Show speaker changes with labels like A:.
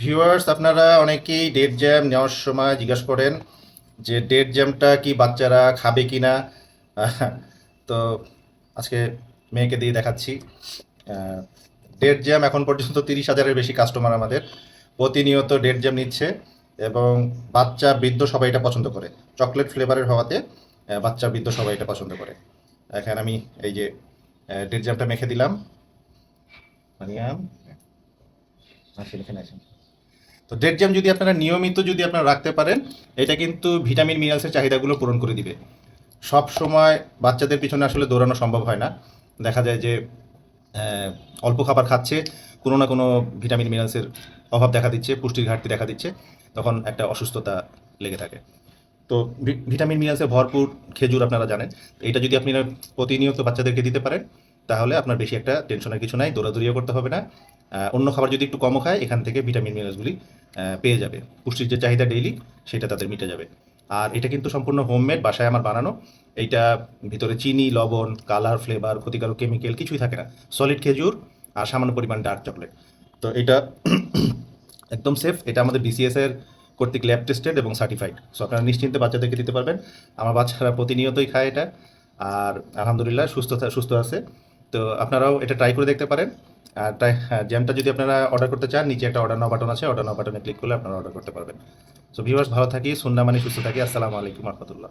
A: Viewers আপনারা অনেকেই date jam নেওয়ার সময় জিজ্ঞাসা করেন যে ডেট জ্যামটা কি বাচ্চারা খাবে কি না তো আজকে মেয়েকে দিয়ে দেখাচ্ছি। ডেট জ্যাম এখন পর্যন্ত তিরিশ হাজারের বেশি কাস্টমার আমাদের। প্রতিনিয়ত ডেট জ্যাম নিচ্ছে এবং বাচ্চা, বৃদ্ধ সবাই এটা পছন্দ করে। চকলেট ফ্লেভারের হওয়াতে বাচ্চা, বৃদ্ধ সবাই এটা পছন্দ করে। এখন আমি এই যে ডেট জ্যামটা মেখে দিলাম। আসেন। তো ডেড জ্যাম যদি আপনারা নিয়মিত যদি আপনারা রাখতে পারেন, এটা কিন্তু ভিটামিন মিনারেলসের চাহিদাগুলো পূরণ করে দিবে। সব সময় বাচ্চাদের পিছনে আসলে দৌড়ানো সম্ভব হয় না। দেখা যায় যে অল্প খাবার খাচ্ছে, কোনো না কোনো ভিটামিন মিনারেলসের অভাব দেখা দিচ্ছে, পুষ্টির ঘাটতি দেখা দিচ্ছে, তখন একটা অসুস্থতা লেগে থাকে। তো ভিটামিন মিনারেলসে ভরপুর খেজুর আপনারা জানেন। এটা যদি আপনি প্রতিনিয়ত বাচ্চাদেরকে দিতে পারেন, তাহলে আপনার বেশি একটা টেনশনের কিছু নাই, দৌড়াদৌড়িও করতে হবে না। অন্য খাবার যদি একটু কমও খায়, এখান থেকে ভিটামিন, মিনারেলসগুলি পেয়ে যাবে। পুষ্টির যে চাহিদা ডেইলি সেটা তাদের মিটে যাবে। আর এটা কিন্তু সম্পূর্ণ হোমমেড বাসায় আমার বানানো। এইটা ভিতরে চিনি, লবণ কালার ফ্লেভার ক্ষতিকারক কেমিক্যাল কিছুই থাকে না। সলিড খেজুর আর সামান্য পরিমাণ ডার্ক চকলেট তো এটা একদম সেফ এটা আমাদের বিসিএস এর কর্তৃক ল্যাব টেস্টেড এবং সার্টিফাইড সো আপনারা নিশ্চিন্তে বাচ্চাদেরকে দিতে পারবেন। আমার বাচ্চারা প্রতিনিয়তই খায় এটা। আর আলহামদুলিল্লাহ সুস্থ সুস্থ আছে। তো আপনারাও এটা ট্রাই করে দেখতে পারেন। আর তাই হ্যাঁ জ্যামটা যদি আপনারা অর্ডার করতে চান, নিচে একটা অর্ডার নাও বাটন আছে অর্ডার নাও বাটনে ক্লিক করলে আপনারা অর্ডার করতে পারবেন। সো ভিউয়ার্স ভালো থাকি সুন্না মানে সুস্থ থাকি। আসসালামু আলাইকুম রহমতুল্লাহ।